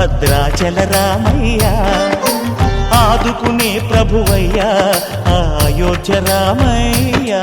భద్రాచల రామయ్యా ఆదుకునే ప్రభువయ్యా అయోధ్య రామయ్యా.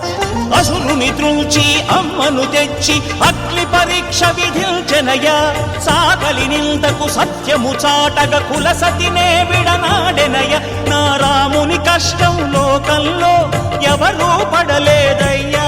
అసురుని త్రూచి అమ్మను తెచ్చి అగ్ని పరీక్ష విధించెనయా సాగలి నిందకు సత్యము చాటగ కుల సతినే విడనాడెనయ నా రాముని కష్టం లోకంలో ఎవరూ పడలేదయ్యా.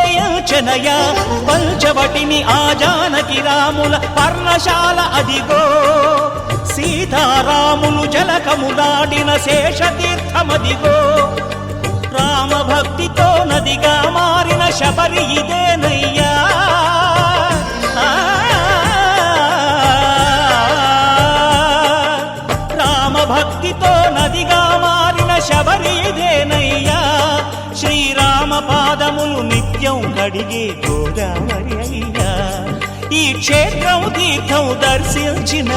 చేయించనయా పంచవటిని ఆ జానకి రాముల పర్ణశాల అదిగో. సీతారాములు జలకములాడిన శేషతీర్థమదిగో. రామ భక్తితో నదిగా మారిన శబరి ఇదేనయ్యా. ఆ, రామ భక్తితో నదిగా మారిన శబరి నిత్యం కడిగే గోదావరి అయ్యా. ఈ క్షేత్రం తీర్థం దర్శించిన